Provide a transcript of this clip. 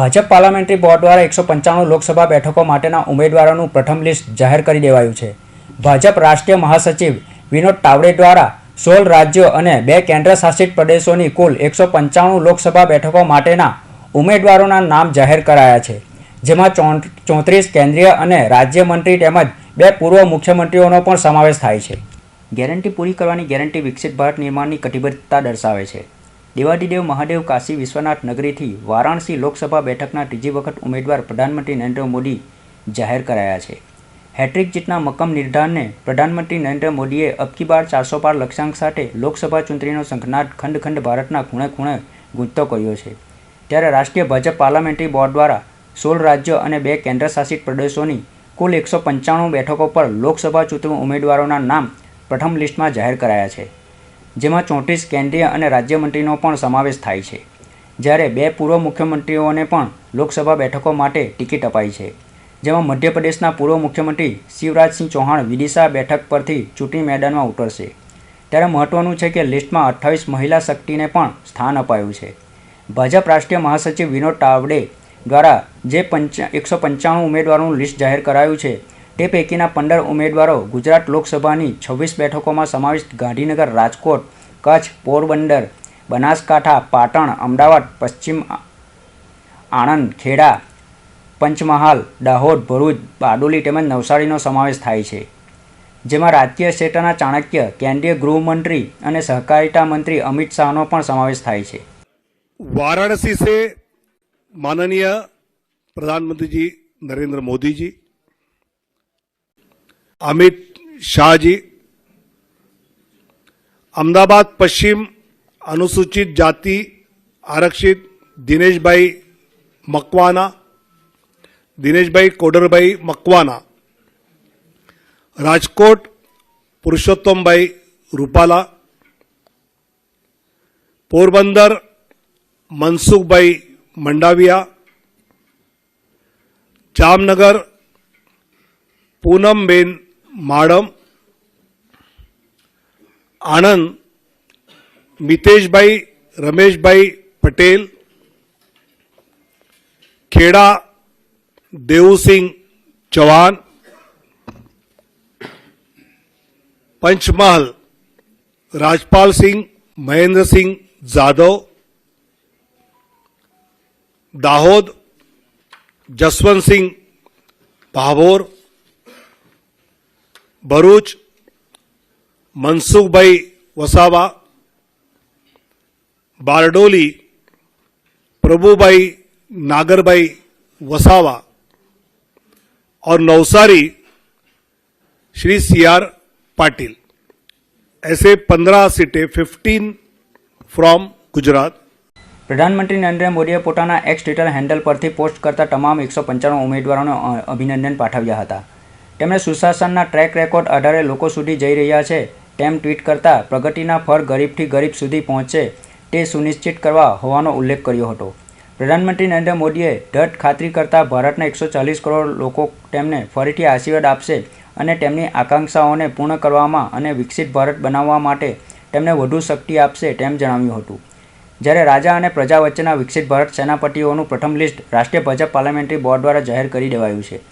Bhajap parliamentary board દ્વારા એકસો પંચાણું લોકસભા બેઠકો માટેના ઉમેદવારોનું પ્રથમ લિસ્ટ જાહેર કરી દેવાયું છે. ભાજપ રાષ્ટ્રીય મહાસચિવ વિનોદ તાવડે દ્વારા સોળ રાજ્યો અને બે કેન્દ્ર શાસિત પ્રદેશોની કુલ એકસો પંચાણું લોકસભા બેઠકો માટેના ઉમેદવારોના નામ જાહેર કરાયા છે. જેમાં ચોત્રીસ કેન્દ્રીય અને રાજ્ય મંત્રી તેમજ બે પૂર્વ મુખ્યમંત્રીઓનો પણ સમાવેશ થાય છે. ગેરંટી પૂરી કરવાની ગેરંટી વિકસિત ભારત નિર્માણની કટિબદ્ધતા દર્શાવે છે. દેવાદિદેવ મહાદેવ કાશી વિશ્વનાથ નગરીથી વારાણસી લોકસભા બેઠકના ત્રીજી વખત ઉમેદવાર પ્રધાનમંત્રી નરેન્દ્ર મોદી જાહેર કરાયા છે. હેટ્રિક જીતના મક્કમ નિર્ધારને પ્રધાનમંત્રી નરેન્દ્ર મોદીએ અબકી બાર ચારસો પાર લક્ષ્યાંક સાથે લોકસભા ચૂંટણીનો શંખનાદ ખંડ ખંડ ભારતના ખૂણે ખૂણે ગૂંજતો કર્યો છે. ત્યારે રાષ્ટ્રીય ભાજપ પાર્લામેન્ટરી બોર્ડ દ્વારા સોળ રાજ્યો અને બે કેન્દ્ર શાસિત પ્રદેશોની કુલ એકસો પંચાણું બેઠકો પર લોકસભા ચૂંટણી ઉમેદવારોના નામ પ્રથમ લિસ્ટમાં જાહેર કરાયા છે. જેમાં ચોત્રીસ કેન્દ્રીય અને રાજ્યમંત્રીનો પણ સમાવેશ થાય છે. જ્યારે બે પૂર્વ મુખ્યમંત્રીઓને પણ લોકસભા બેઠકો માટે ટિકિટ અપાઈ છે. જેમાં મધ્યપ્રદેશના પૂર્વ મુખ્યમંત્રી શિવરાજસિંહ ચૌહાણ વિદિશા બેઠક પરથી ચૂંટણી મેદાનમાં ઉતરશે. ત્યારે મહત્વનું છે કે લિસ્ટમાં અઠ્ઠાવીસ મહિલા શક્તિને પણ સ્થાન અપાયું છે. ભાજપ રાષ્ટ્રીય મહાસચિવ વિનોદ તાવડે દ્વારા જે પંચ, એકસો પંચાણું ઉમેદવારોનું લિસ્ટ જાહેર કરાયું છે તે પૈકીના પંદર ઉમેદવારો ગુજરાત લોકસભાની છવ્વીસ બેઠકોમાં સમાવિષ્ટ ગાંધીનગર, રાજકોટ, કચ્છ, પોરબંદર, બનાસકાંઠા, પાટણ, અમદાવાદ, પશ્ચિમ આણંદ, ખેડા, પંચમહાલ, દાહોદ, ભરૂચ, બારડોલી તેમજ નવસારીનો સમાવેશ થાય છે. જેમાં રાજકીય ક્ષેત્રના ચાણક્ય, કેન્દ્રીય ગૃહમંત્રી અને સહકારિતા મંત્રી અમિત શાહનો પણ સમાવેશ થાય છે. વારાણસી સે માનનીય પ્રધાનમંત્રીજી નરેન્દ્ર મોદીજી अमित शाह जी अहमदाबाद पश्चिम अनुसूचित जाति आरक्षित दिनेश भाई मकवाना दिनेश भाई कोडरभाई मकवाना, राजकोट पुरुषोत्तम भाई रूपाला, पोरबंदर मनसुख भाई मंडाविया, जामनगर पूनमबेन માડમ, આણંદ, મિતેશભાઈ, રમેશભાઈ પટેલ, ખેડા, દેવુસિંહ ચૌહાણ, પંચમહાલ, રાજપાલસિંહ, મહેન્દ્રસિંહ જાદવ દાહોદ, જસવંતસિંહ ભાભોર जसवंत सिंह भाभोर भरूच मनसुखभाई वसावा बारडोली प्रभुभाई नागरभाई वसावा और नवसारी श्री सी आर पाटिल ऐसे पंद्रह सीटें फिफ्टीन फ्रॉम गुजरात પ્રધાનમંત્રી નરેન્દ્ર મોદીએ પોતાના એક્સ ટ્વિટર હેન્ડલ પરથી પોસ્ટ કરતા તમામ એકસો પંચાણું ઉમેદવારોને અ- અભિનંદન પાઠવ્યા હતા તેમણે સુશાસનના ટ્રેક રેકોર્ડ આધારે લોકો સુધી જઈ રહ્યા છે. તેમ ટ્વીટ કરતા પ્રગતિના ફળ ગરીબથી ગરીબ સુધી પહોંચે તે સુનિશ્ચિત કરવા હોવાનો ઉલ્લેખ કર્યો હતો. પ્રધાનમંત્રી નરેન્દ્ર મોદીએ દઢ ખાતરી કરતા ભારતના એકસો ચાલીસ કરોડ લોકો તેમને ફરીથી આશીર્વાદ આપશે અને તેમની આકાંક્ષાઓને પૂર્ણ કરવામાં અને વિકસિત ભારત બનાવવા માટે તેમને વધુ શક્તિ આપશે તેમ જણાવ્યું હતું. જ્યારે રાજા અને પ્રજા વચ્ચેના વિકસિત ભારત સેનાપતિઓનું પ્રથમ લિસ્ટ રાષ્ટ્રીય ભાજપ પાર્લામેન્ટરી બોર્ડ દ્વારા જાહેર કરી દેવાયું છે.